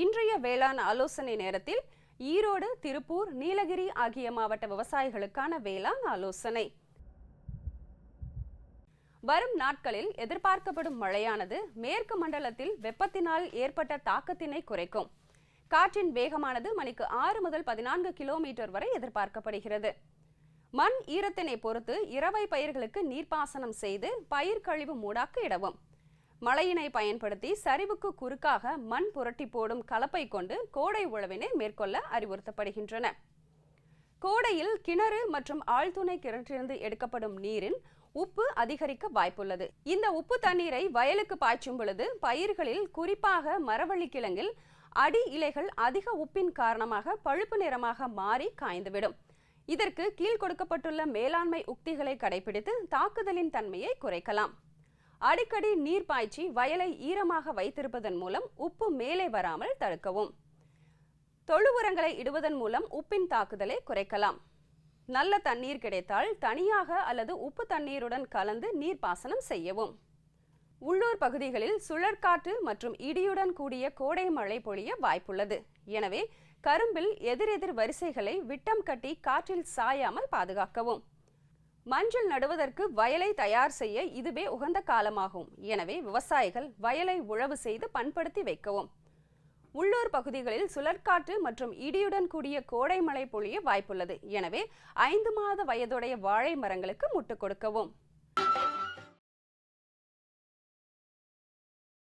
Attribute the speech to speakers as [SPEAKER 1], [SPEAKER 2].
[SPEAKER 1] இன்றைய வேளாண் ஆலோசனை நேரத்தில் ஈரோடு திருப்பூர் நீலகிரி ஆகிய மாவட்ட விவசாயிகளுக்கான வேளாண் ஆலோசனை. வரும் நாட்களில் எதிர்பார்க்கப்படும் மழையானது மேற்கு மண்டலத்தில் வெப்பத்தினால் ஏற்பட்ட தாக்கத்தினை குறைக்கும். காற்றின் வேகமானது மணிக்கு ஆறு முதல் பதினான்கு கிலோமீட்டர் வரை எதிர்பார்க்கப்படுகிறது. மண் ஈரத்தினை பொறுத்து இரவை பயிர்களுக்கு நீர்ப்பாசனம் செய்து பயிர் கழிவு மூடாக்கு இடவும். மழையினை பயன்படுத்தி சரிவுக்கு குறுக்காக மண் புரட்டி போடும் கலப்பை கொண்டு கோடை உழவினை மேற்கொள்ள அறிவுறுத்தப்படுகின்றன. கோடையில் கிணறு மற்றும் ஆழ்துணை கிணற்றிலிருந்து எடுக்கப்படும் நீரின் உப்பு அதிகரிக்க வாய்ப்புள்ளது. இந்த உப்பு தண்ணீரை வயலுக்கு பாய்ச்சும் பொழுது பயிர்களில் குறிப்பாக மரவள்ளி கிழங்கில் அடி இலைகள் அதிக உப்பின் காரணமாக பழுப்பு நிறமாக மாறி காய்ந்துவிடும். இதற்கு கீழ் கொடுக்கப்பட்டுள்ள மேலாண்மை உக்திகளை கடைபிடித்து தாக்குதலின் தன்மையை குறைக்கலாம். அடிக்கடி நீர் பாய்ச்சி வயலை ஈரமாக வைத்திருப்பதன் மூலம் உப்பு மேலே வராமல் தடுக்கவும். தொழு உரங்களை இடுவதன் மூலம் உப்பின் தாக்குதலை குறைக்கலாம். நல்ல தண்ணீர் கிடைத்தால் தனியாக அல்லது உப்பு தண்ணீருடன் கலந்து நீர்ப்பாசனம் செய்யவும். உள்ளூர் பகுதிகளில் சுழற்காற்று மற்றும் இடியுடன் கூடிய கோடை மழை பொழிய வாய்ப்புள்ளது. எனவே கரும்பில் எதிரெதிர் வரிசைகளை விட்டம் கட்டி காற்றில் சாயாமல் பாதுகாக்கவும். மஞ்சள் நடுவதற்கு வயலை தயார் செய்ய இதுவே உகந்த காலமாகும். எனவே விவசாயிகள் வயலை உழவு செய்து பண்படுத்தி வைக்கவும். உள்ளூர் பகுதிகளில் சுழற்காற்று மற்றும் இடியுடன் கூடிய கோடை மழை பொழிய வாய்ப்புள்ளது. எனவே ஐந்து மாத வயதுடைய வாழை மரங்களுக்கு முட்டுக் கொடுக்கவும்.